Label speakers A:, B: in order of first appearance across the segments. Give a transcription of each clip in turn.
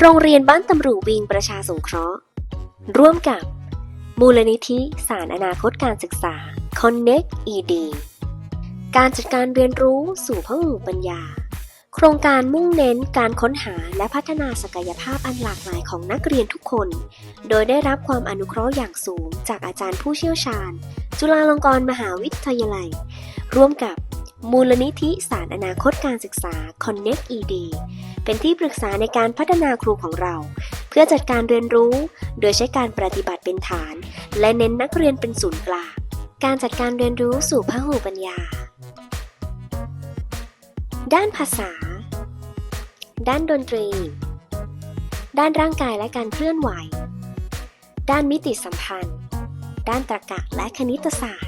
A: โรงเรียนบ้านตำรูวิงประชาสงเคราะห์ ร่วมกับ มูลนิธิสารอนาคตการศึกษา Connect ED การจัดการเรียนรู้สู่พหูปัญญา โครงการมุ่งเน้นการค้นหาและพัฒนาศักยภาพอันหลากหลายของนักเรียนทุกคน โดยได้รับความอนุเคราะห์อย่างสูงจากอาจารย์ผู้เชี่ยวชาญ จุฬาลงกรณ์มหาวิทยาลัย ร่วมกับ มูลนิธิสารอนาคตการศึกษา Connect ED เป็นที่ปรึกษาในการพัฒนาครูของเรา เพื่อจัดการเรียนรู้ โดยใช้การปฏิบัติเป็นฐาน และเน้นนักเรียนเป็นศูนย์กลาง การจัดการเรียนรู้สู่พหูปัญญา ด้านภาษา ด้านดนตรี ด้านร่างกายและการเคลื่อนไหว ด้านมิติสัมพันธ์ ด้านตรรกะและคณิตศาสตร์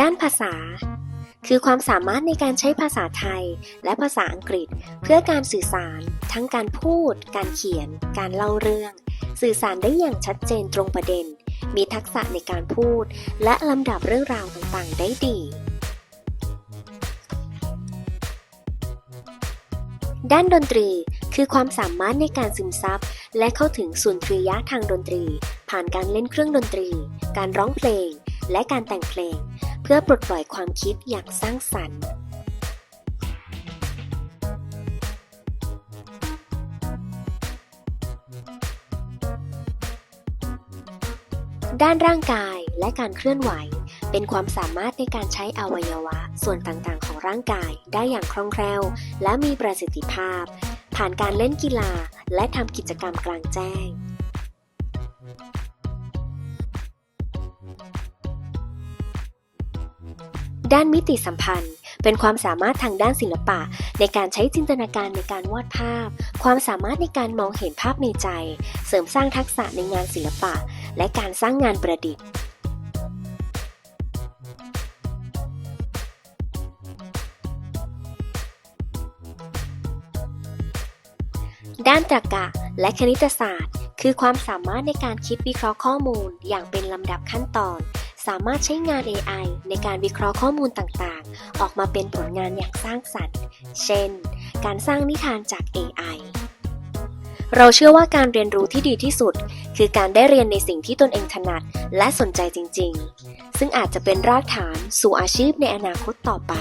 A: ด้านภาษา คือความสามารถในการใช้ภาษาไทย และภาษาอังกฤษ เพื่อการสื่อสาร ทั้งการพูด การเขียน การเล่าเรื่อง สื่อสารได้อย่างชัดเจนตรงประเด็น มีทักษะในการพูด และลำดับเรื่องราวต่างๆ ได้ดี ด้านดนตรีคือความสามารถในการซึมซับ และเข้าถึงสุนทรียะทางดนตรี ผ่านการเล่นเครื่องดนตรี การร้องเพลง และการแต่งเพลง พื่อปลดปล่อยความคิดอย่างสร้างสรรค์ ด้านร่างกายและการเคลื่อนไหว เป็นความสามารถในการใช้อวัยวะส่วนต่างๆ ของร่างกายได้อย่างคล่องแคล่ว และมีประสิทธิภาพ ผ่านการเล่นกีฬาและทำกิจกรรมกลางแจ้ง ด้านมิติสัมพันธ์ เป็นความสามารถทางด้านศิลปะ ในการใช้จินตนาการในการวาดภาพ ความสามารถในการมองเห็นภาพในใจ เสริมสร้างทักษะในงานศิลปะ และการสร้างงานประดิษฐ์ด้านตรรกะและคณิตศาสตร์ คือความสามารถในการคิดวิเคราะห์ข้อมูลอย่างเป็นลำดับขั้นตอน สามารถใช้งาน AI ในการวิเคราะห์ข้อมูลต่างๆ ออกมาเป็นผลงานอย่างสร้างสรรค์ เช่น การสร้างนิทานจาก AI เราเชื่อว่าการเรียนรู้ที่ดีที่สุด คือการได้เรียนในสิ่งที่ตนเองถนัดและสนใจจริง ๆ ซึ่งอาจจะเป็นรากฐานสู่อาชีพในอนาคตต่อไป